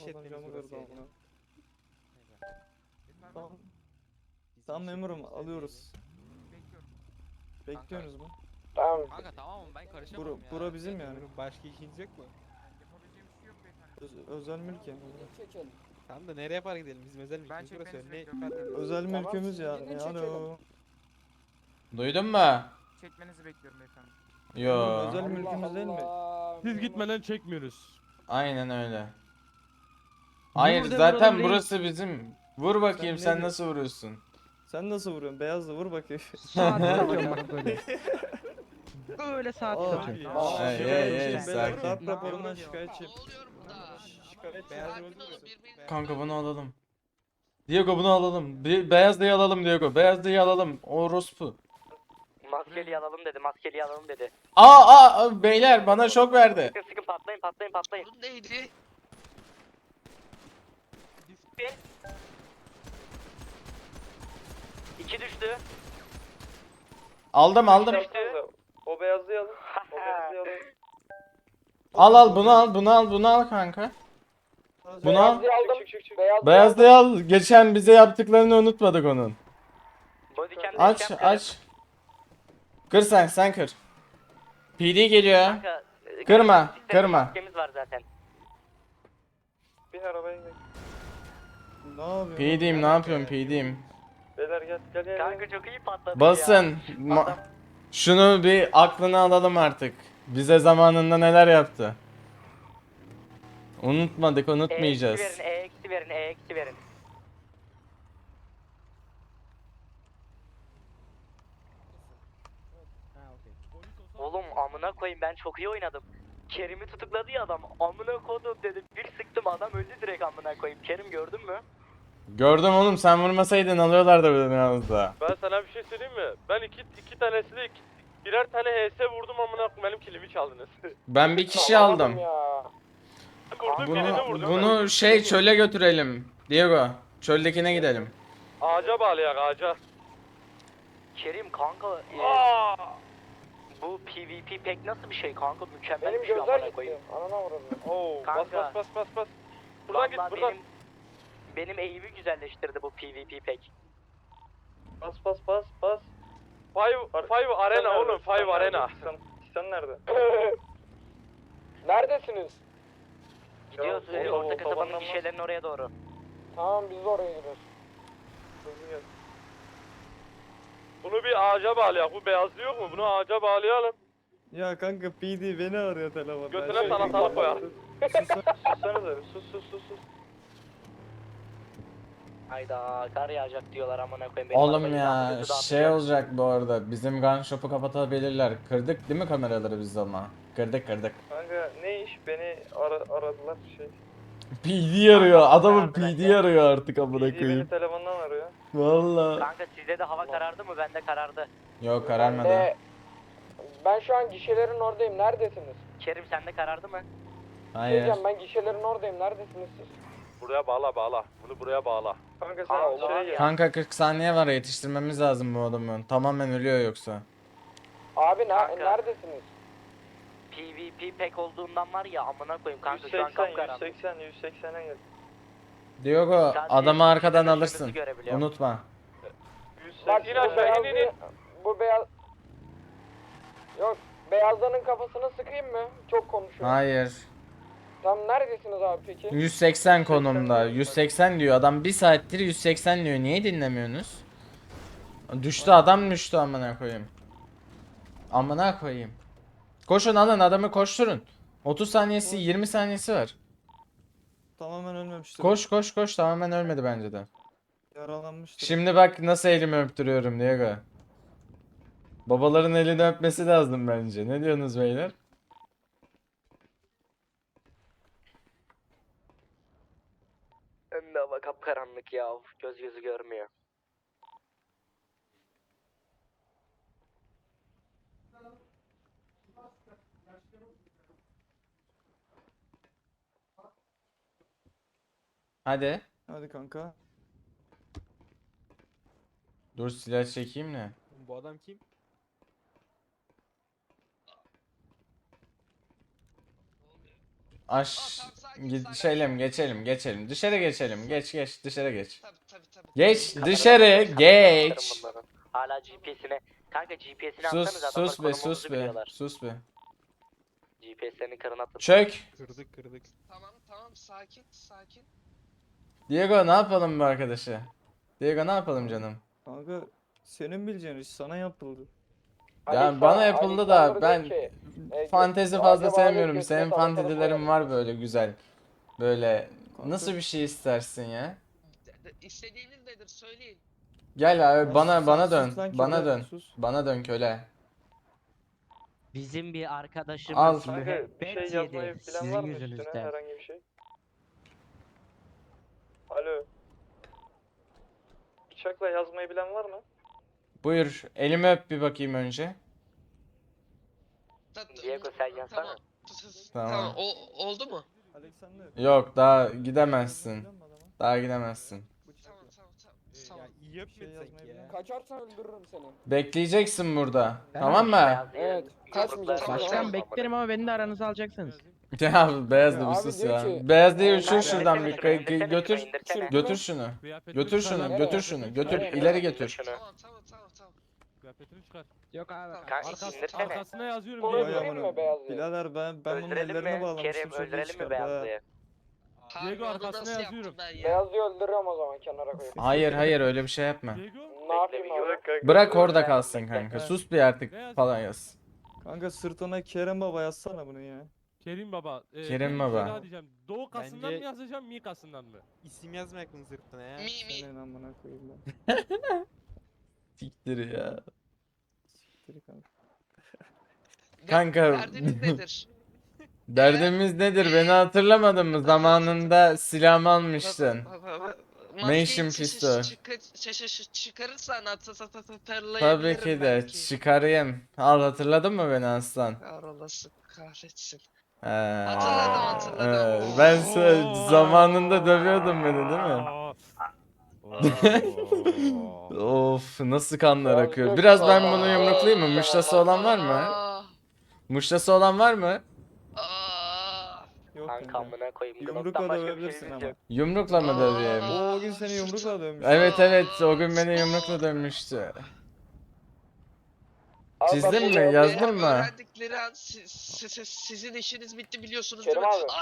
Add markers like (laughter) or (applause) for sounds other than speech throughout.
işletmeniz camı burası amına. Tamam. Bizim Tamam memurum işletmemiz alıyoruz. Bekliyorum. Bekliyorsunuz mu? Tamam. Kanka tamam ben karışamam Bura, ya. bura bizim yani. Memurum başka işiniz yok mu? Yapabileceğim bir şey yok beyefendi. Öz- özel mülk. Çekelim. Tamam da nereye para gidelim? Bizim özel Ben mülkümüz burası. çekmenizi Ne bekliyorum. ifade Özel Tamam, mülkümüz yani. gidin, Alo. Duydun mu? Çekmenizi bekliyorum beyefendi. Yo. Özel mülkümüz değil mi? Siz gitmeden çekmiyoruz. Aynen öyle. Hayır Burada zaten vuralım burası bizim. Vur bakayım sen diyorsun? nasıl vuruyorsun? Sen nasıl vuruyorsun? Beyazla vur bakayım. Saat bak böyle. Böyle saat Aa, atıyorum. aa, Hey, şey hey, beyler, sakin. Ne raporundan şikayetçiyim. Şikayetçi. Beyaz öldürüyorsun. Kanka bunu alalım. Diego bunu alalım. Be- beyaz dayı alalım Diego. Beyaz dayı alalım. O rospu. Maskeli alalım dedi, maskeli alalım dedi. Aa, aa, aa, beyler bana şok verdi. Sıkın sıkın patlayın patlayın patlayın. neydi? Bir. İki düştü. Aldım aldım. Düştü. O beyazlıyı alın. O alın. Al al bunu al bunu al bunu al kanka. Bunu al. Beyazlıyı aldım. Çık çık çık. Al. Geçen bize yaptıklarını unutmadık onun. Bodycam Aç bodycam aç. Kır sen sen kır. PD geliyor. Kanka, e, Kırma, kırma. var zaten. Bin arabaya gel. Ne yapıyorsun? PD'yim ne yapıyorum PD'yim. Beyler gel gel gel. Kanka çok iyi patladı Basın. Ma- Adam- Şunu bir aklına alalım artık. Bize zamanında neler yaptı. Unutmadık, unutmayacağız. E eksi verin, E eksi verin, E eksi verin. Oğlum amına koyayım ben çok iyi oynadım. Kerim'i tutukladı ya adam. Amına kodum dedim. Bir sıktım adam öldü direkt amına koyayım. Kerim gördün mü? Gördüm oğlum sen vurmasaydın alıyorlardı bir yanımızda. Ben sana bir şey söyleyeyim mi? Ben iki, iki tanesini iki, birer tane HS vurdum amına koyayım benim kilimi çaldınız. (laughs) Ben bir kişi aldım. Ya. vurdum birini Bunu vurdum. bunu şey çöle götürelim. Diego, çöldekine gidelim. Ağaca bağlayak ağaca. Kerim kanka e, Aa! bu PvP pek nasıl bir şey kanka mükemmel Benim bir şey gözler amına gitti. koyayım. Anana vuralım. Oo, bas Kanka. bas bas bas bas. Buradan git Vallahi buradan. benim benim eğimi güzelleştirdi bu PvP pek. Bas bas bas bas. Five, five arena oğlum five arena. Sen nerede? (laughs) Neredesiniz? Gidiyoruz Ya, e, o- orta o kasabanın babandan gişelerinin oraya doğru. Tamam biz de oraya gidiyoruz. Bunu bir ağaca bağlayak. Bu beyazlı yok mu? Bunu ağaca bağlayalım. Ya kanka PD beni arıyor telefonda. Götüne Şey- salatalık koyar. Sus sussana da bir, sus sus sus sus. Hayda kar yağacak diyorlar amına koyayım. Benim Oğlum arabayı ya hızlı şey dağıtacak. olacak bu arada. Bizim gun shop'u kapatabilirler. Kırdık değil mi kameraları biz ama? Kırdık kırdık. Kanka ne iş beni ara, aradılar şey. PD arıyor. Adamın PD arıyor artık amına PD beni koyayım. telefondan arıyor. Valla. Kanka sizde de hava karardı mı? Bende karardı. Yok Ben kararmadı. de- Ben şu an gişelerin oradayım. Neredesiniz? Kerim sende karardı mı? Hayır. Diyeceğim ben gişelerin oradayım. Neredesiniz siz? Buraya bağla bağla. Bunu buraya bağla. Kanka sen var gel. ya. Kanka 40 saniye var yetiştirmemiz lazım bu adamı. Tamamen ölüyor yoksa. Abi ne- Kanka. neredesiniz? PvP pek olduğundan var ya amına koyayım kanka şu an 180 kapkaranlık. 180 180'e gel. Diogo Sadece adamı arkadan bizim alırsın. görebiliyorum. Unutma. 180. Bak in aşağı, in, in, Bu beyaz... Yok beyazların kafasına sıkayım mı? Çok konuşuyor. Hayır. Tam neredesiniz abi peki? 180 konumda. 180 diyor. Adam bir saattir 180 diyor. Niye dinlemiyorsunuz? Düştü adam düştü amına koyayım. Amına koyayım. Koşun alın adamı koşturun. 30 saniyesi 20 saniyesi var. Tamamen ölmemiştir. Koş koş koş tamamen ölmedi bence de. Yaralanmıştır. Şimdi bak nasıl elimi öptürüyorum Diego. Babaların elini öpmesi lazım bence. Ne diyorsunuz beyler? Önde hava kapkaranlık ya. Göz gözü görmüyor. Hadi. Hadi kanka. Dur silah çekeyim ne? Bu adam kim? Aş tamam, sakin, Git- sakin. geçelim geçelim geçelim. Dışarı geçelim. Geç geç dışarı geç. Tabii tabii tabii. Geç dışarı geç. Hala GPS'ine. Kanka GPS'ini Sus atsanız adamlar sus be konumumuzu sus be. biliyorlar. Sus be. GPS'lerini kırın atın. Çök. Kırdık kırdık. Tamam tamam sakin sakin. Diego ne yapalım bu arkadaşı? Diego ne yapalım canım? Kanka senin bileceğin iş sana yapıldı. Yani bana yapıldı da ben fantezi fazla sevmiyorum. Senin fantezilerin var böyle güzel. Böyle nasıl bir şey istersin ya? İstediğiniz nedir söyleyin. Gel abi bana bana dön. Bana dön. Bana dön köle. Bizim bir arkadaşımız Al. Kanka bir müebbet şey yedi sizin var mı üstüne yüzünüzden. herhangi bir şey? Alo. Bıçakla yazmayı bilen var mı? Buyur. Elimi öp bir bakayım önce. Ta- ta- Diego sen yazsana. Tamam. Tamam. Tamam. O, oldu mu? Yok daha gidemezsin. Daha gidemezsin. Tamam tamam tamam. Ee, Tamam. Ya iyi öpmetsek yazmayı ya. bilen- Kaçarsan öldürürüm seni. Bekleyeceksin burada. Ben Tamam mı? Evet, Başkan Tamam. beklerim ama beni de aranıza alacaksınız. (laughs) Ya beyaz da bir Abi sus diyor ya. ki- Beyaz değil Ben- uçur Ben- şuradan bir kay- götür. Götür şunu. Götür şunu, götür şunu, götür ileri götür. tamam tamam tamam. Kıyafetini çıkar. Yok abi. Kanka Arkası- indirsene. Arkasına yazıyorum Bunu diye. Öldüreyim mi Beyazlı'yı? Birader ben ben bunun Öldürelim ellerini mi? bağlamıştım. Kerim çocuğu öldürelim mi çıkardı ha. Beyazlı'yı? Harbi Diego arkasına yazıyorum. Beyazlı'yı öldürüyorum o zaman kenara koyup. Hayır hayır öyle bir şey yapma. Diego. Ne yapayım Bekle, abi? Bırak orada kalsın kanka. Sus bir artık falan yaz. Kanka sırtına Kerem Baba yazsana bunu ya. Kerim Baba. Ee, Kerim bir Baba. şey daha diyeceğim. Doğu kasından Bence- mı yazacağım, Mi kasından mı? İsim yazmayak bunun sırtına ya. Mi mi. Senin amına koyayım ben. (laughs) Siktir ya. Siktir kanka. Kanka. Derdiniz (laughs) nedir? Derdimiz nedir? Beni hatırlamadın mı? Zamanında silahımı almıştın. Maskeyi işin çı- çı- pisto? çıkar- çı- çı- çı- Çıkarırsan at- at- at- at- Tabii hatırlayabilirim ki de belki. çıkarayım. Al hatırladın mı beni aslan? Kahrolası kahretsin. He. Hatırladım, hatırladım. Ben sö- zamanında dövüyordum beni değil mi? Of nasıl kanlar akıyor. Biraz ben bunu yumruklayayım mı? Muşlası olan var mı? Aa, Muşlası olan var mı? Yok Kanka kanka. amına koyayım. Yumrukla Glock'tan başka bir dövebilirsin şeyimiz ama. Yumrukla mı döveyim? Aa. O gün seni yumrukla dövmüş. Evet evet o gün beni yumrukla dövmüştü. Abi Çizdin mi? bunu- Yazdın mı? Öğrendikleri an si- si- si- sizin işiniz bitti biliyorsunuz Kerim değil mi? abi.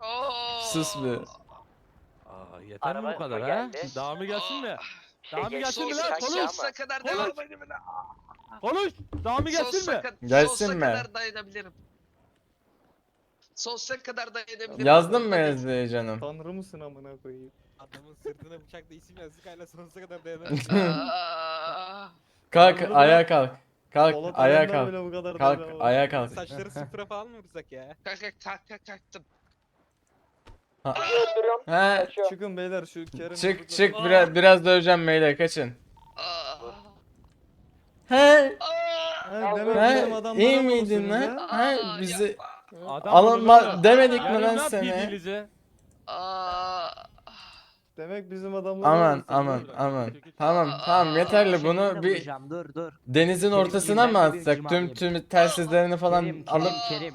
Aa! Aa! Sus be. Aa, yeter mi Araba bu kadar ha? geldi. Daha mı gelsin mi? Bir şey Daha mı gelsin mi lan? Konuş. Sonsuza kadar Konuş. devam edeyim. Konuş. Daha mı gelsin mi? Gelsin sonsuza mi? kadar dayanabilirim. Sonsuza kadar dayanabilirim. Yazdın mı yazıyı canım? Tanrı mısın amına koyayım? Adamın sırtına bıçakla isim yazdık hala sonsuza kadar dayanır. Aa! (laughs) Kalk ayağa kalk. Kalk Polat ayağa Alemdar kalk. bile bu kadar Kalk ayağa kalk. Saçları sıfıra falan mı vursak ya? Kalk kalk kalk kalk kalktım. He Kaçıyor. Çıkın beyler şu Kerem çık çık biraz biraz döveceğim beyler kaçın. He Ha, demek he bizim adamlara iyi miydin vursunuz lan? ha? He bizi. Adam Alınma demedik mi Yani lan ne seni? Demek bizim adamlara Aman aman aman. Tamam tamam yeterli bunu bir dur dur. denizin Kerim, ortasına mı atsak? Tüm tüm telsizlerini falan Kerim, alıp Kerim, Kerim.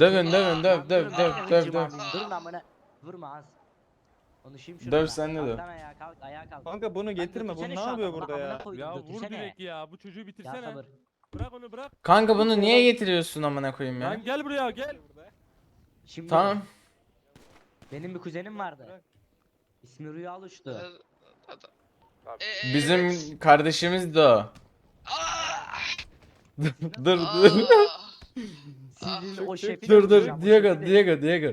Dövün dövün döv döv döv döv döv. Durun amına. Vurma az. Konuşayım şunu. Döv sen de döv. Kalk lan ayağa kalk ayağa kalk. Kanka bunu getirme. Bu ne yapıyor burada ya? Ya vur direkt ya. Bu çocuğu Ya bitirsene. sabır. Bırak onu bırak. Kanka bunu niye getiriyorsun amına koyayım ya? Lan gel buraya gel. Şimdi Tamam. benim bir kuzenim vardı. İsmi Rüya Uçtu. Ee, Bizim evet. kardeşimiz de o. (laughs) Dur dur. (laughs) Sizin o şefi Dur dur Diego Diego Diego.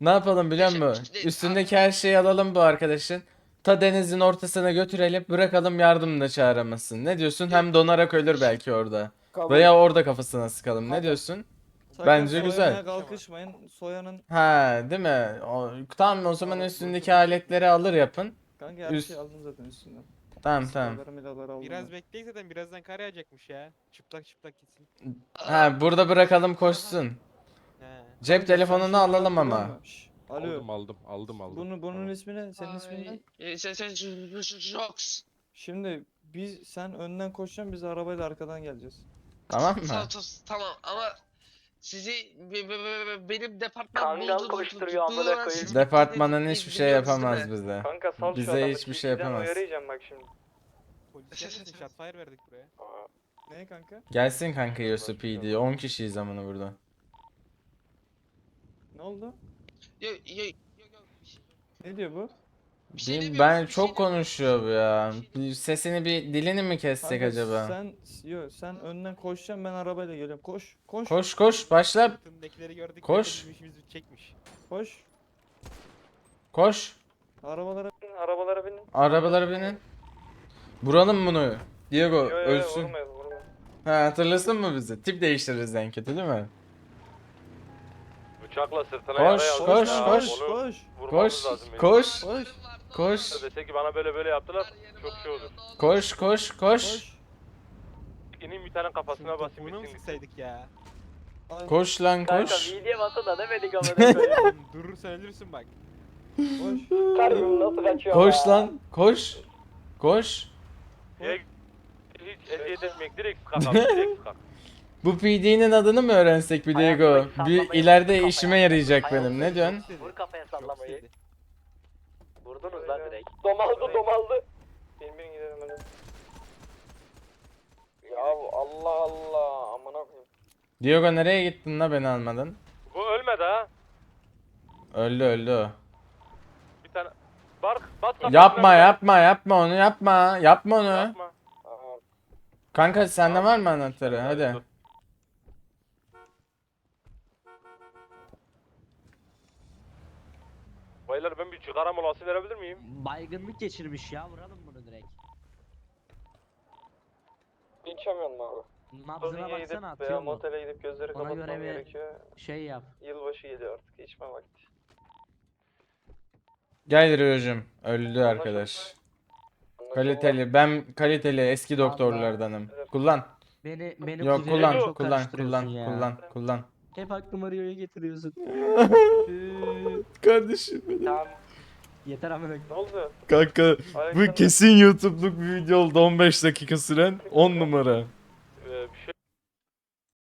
Ne yapalım biliyor musun? Üstündeki her şeyi alalım bu arkadaşın. Ta denizin ortasına götürelim bırakalım yardım da çağıramasın. Ne diyorsun? Hem donarak ölür belki orada. Veya orada kafasına sıkalım. Ne diyorsun? Sakın Bence güzel. kalkışmayın. Soyanın Ha, değil mi? O, tamam o zaman üstündeki aletleri alır yapın. kanka her Üst- şeyi aldım zaten üstünden. Tamam tamam. Biraz ben. bekleyin zaten birazdan kar yağacakmış ya. Çıplak çıplak gitsin. Ha, burada bırakalım koşsun. He. Cep telefonunu alalım ama. Alo. Aldım aldım aldım aldım. Bunu, bunun ismi ne? Senin ismin ne? Ay, sen sen Jox. Şimdi biz sen önden koşacaksın biz arabayla arkadan geleceğiz. Tamam mı? Tamam, tamam ama sizi be- be- be- benim departman Kangal buldu- koşturuyor buldu- amına koyayım. Departmanın hiçbir şey biliyorsunuz değil yapamaz mi? bize. Kanka sal şu Bize adamı, hiçbir şey yapamaz. Uyarayacağım bak şimdi. Polis gelmesin shotfire verdik buraya. Ne kanka? Gelsin kanka Yosu PD. 10 kişiyiz amına burada. Ne oldu? Yo, yo, yo, yo, bir şey- Ne diyor bu? Şey ben çok şey demiyorum. konuşuyor bu ya. Bir Sesini bir dilini mi kessek Kanka acaba? Sen yo, sen önden koşacaksın ben arabayla geliyorum. Koş. Koş. Koş koş başla. Gördük. Koş. Bitecekmiş. Koş. Koş. Arabalara binin. Arabalara binin. Arabalara binin. Vuralım bunu. Diego Yo, yo, ölsün. vurmayalım, vurmayalım. Ha hatırlasın mı bizi? Tip değiştiririz en kötü değil mi? Bıçakla sırtına Koş, yara koş, yazmış ya. koş. Onu Koş. vurmamız Koş. lazım benim. Koş. Koş. Koş. Dese ki bana böyle böyle yaptılar. Çok şey olur. Koş koş koş. Koş. İneyim bir tane kafasına basayım Bunu mu bitsin sıksaydık ya? Koş lan Kanka koş. VD'ye basa da demedik (laughs) koyayım. Oğlum Durursan ölürsün bak. Koş. Kalbim nasıl kaçıyor Koş lan. Koş. Koş. Hiç hiç eziyet etmek direkt abi direkt sıkak. Bu PD'nin adını mı öğrensek bir Diego? Ayakları Bir ileride işime yarayacak benim. Ne diyorsun? Vur kafaya Çok sallamayı. istedi. Vurdunuz lan direkt. Domaldı domaldı. Bin bin gidelim hadi. Ya Allah Allah amına koyayım. Diego nereye gittin la beni almadın? Bu ölmedi ha. Öldü öldü o. Bir tane. Bark bas kafasına. Yapma yapma yapma onu yapma. Yapma onu. Yapma. Kanka sende var mı anahtarı? Hadi. Baylar ben bir sigara molası verebilir miyim? Baygınlık geçirmiş ya vuralım bunu direkt. Geçemiyorum abi. Nabzına Oraya baksana gidip veya atıyor mu? motele gidip gözleri Ona kapatmam göre bir- gerekiyor. Şey yap. Yılbaşı geliyor artık içme vakti. Gel Rio'cum. Öldü arkadaş. Kaliteli. Ben kaliteli eski doktorlardanım. Kullan. Beni beni Yok kullan kullan kullan ya. kullan kullan. Hep aklıma Rio'yu getiriyorsun. (laughs) Kardeşim benim. Tamam. Yeter amına. Ne oldu? Kanka Alexander- kesin YouTube'luk bir video oldu 15 dakika süren 10 numara.